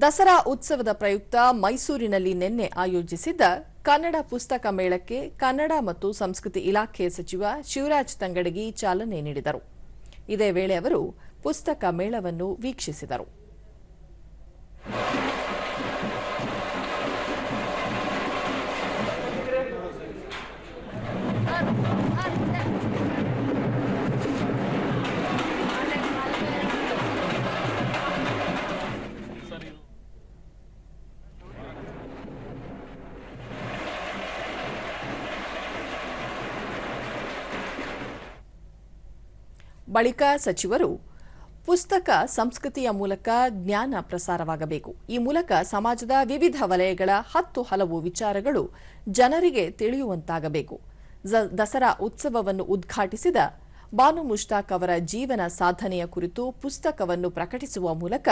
ದಸರಾ ಉತ್ಸವದ ಪ್ರಯುಕ್ತ ಮೈಸೂರಿನಲ್ಲಿ ನಿನ್ನೆ ಆಯೋಜಿಸಿದ್ದ ಕನ್ನಡ ಪುಸ್ತಕ ಮೇಳಕ್ಕೆ ಕನ್ನಡ ಮತ್ತು ಸಂಸ್ಕೃತಿ ಇಲಾಖೆ ಸಚಿವ ಶಿವರಾಜ್ ತಂಗಡಗಿ ಚಾಲನೆ ನೀಡಿದರು. ಇದೇ ವೇಳೆ ಅವರು ಪುಸ್ತಕ ಮೇಳವನ್ನು ವೀಕ್ಷಿಸಿದರು. ಬಳಿಕ ಸಚಿವರು, ಪುಸ್ತಕ ಸಂಸ್ಕೃತಿಯ ಮೂಲಕ ಜ್ಞಾನ ಪ್ರಸಾರವಾಗಬೇಕು. ಈ ಮೂಲಕ ಸಮಾಜದ ವಿವಿಧ ವಲಯಗಳ ಹತ್ತು ಹಲವು ವಿಚಾರಗಳು ಜನರಿಗೆ ತಿಳಿಯುವಂತಾಗಬೇಕು. ದಸರಾ ಉತ್ಸವವನ್ನು ಉದ್ಘಾಟಿಸಿದ ಬಾನು ಮುಷ್ತಾಕ್ ಅವರ ಜೀವನ ಸಾಧನೆಯ ಕುರಿತು ಪುಸ್ತಕವನ್ನು ಪ್ರಕಟಿಸುವ ಮೂಲಕ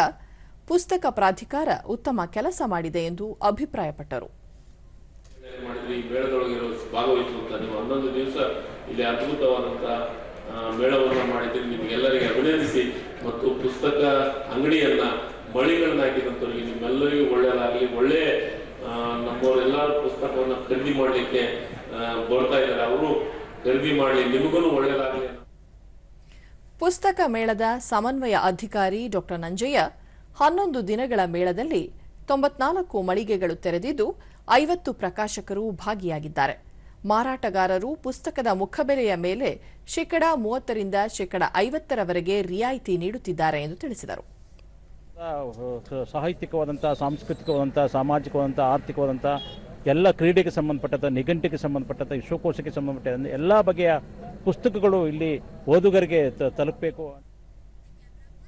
ಪುಸ್ತಕ ಪ್ರಾಧಿಕಾರ ಉತ್ತಮ ಕೆಲಸ ಮಾಡಿದೆ ಎಂದು ಅಭಿಪ್ರಾಯಪಟ್ಟರು. ಇಲ್ಲಿ ಅದ್ಭುತವಾದಂತ ಮತ್ತು ಪುಸ್ತಕ ಅಂಗಡಿಯನ್ನ ಮಳಿಗಳನ್ನ ಹಾಕಿದಂತವರಿಗೆ ನಿಮ್ಮೆಲ್ಲರಿಗೂ ಒಳ್ಳೆಯದಾಗಲಿ, ಒಳ್ಳೆ ನಮ್ಮವರೆಲ್ಲರೂ ಪುಸ್ತಕವನ್ನ ಖರೀದಿ ಮಾಡಲಿಕ್ಕೆ ಬರ್ತಾ ಇದ್ದಾರೆ. ಅವರು ಖರೀದಿ ಮಾಡಲಿ, ನಿಮಗೂ ಒಳ್ಳೆಯದಾಗಲಿ. ಪುಸ್ತಕ ಮೇಳದ ಸಮನ್ವಯ ಅಧಿಕಾರಿ ಡಾ ನಂಜಯ್ಯ, ಹನ್ನೊಂದು ದಿನಗಳ ಮೇಳದಲ್ಲಿ ತೊಂಬತ್ನಾಲ್ಕು ಮಳಿಗೆಗಳು ತೆರೆದಿದ್ದು ಐವತ್ತು ಪ್ರಕಾಶಕರು ಭಾಗಿಯಾಗಿದ್ದಾರೆ. ಮಾರಾಟಗಾರರು ಪುಸ್ತಕದ ಮುಖಬೆಲೆಯ ಮೇಲೆ ಶೇಕಡ ಮೂವತ್ತರಿಂದ ಶೇಕಡ ಐವತ್ತರವರೆಗೆ ರಿಯಾಯಿತಿ ನೀಡುತ್ತಿದ್ದಾರೆ ಎಂದು ತಿಳಿಸಿದರು. ಸಾಹಿತ್ಯಿಕವಾದಂಥ ಸಾಂಸ್ಕೃತಿಕವಾದಂಥ ಸಾಮಾಜಿಕವಾದಂಥ ಆರ್ಥಿಕವಾದಂಥ ಎಲ್ಲ ಕ್ರೀಡೆಗೆ ಸಂಬಂಧಪಟ್ಟಂಥ ನಿಘಂಟಿಗೆ ಸಂಬಂಧಪಟ್ಟಂಥ ವಿಶ್ವಕೋಶಕ್ಕೆ ಸಂಬಂಧಪಟ್ಟ ಎಲ್ಲ ಬಗೆಯ ಪುಸ್ತಕಗಳು ಇಲ್ಲಿ ಓದುಗರಿಗೆ ತಲುಪಬೇಕು.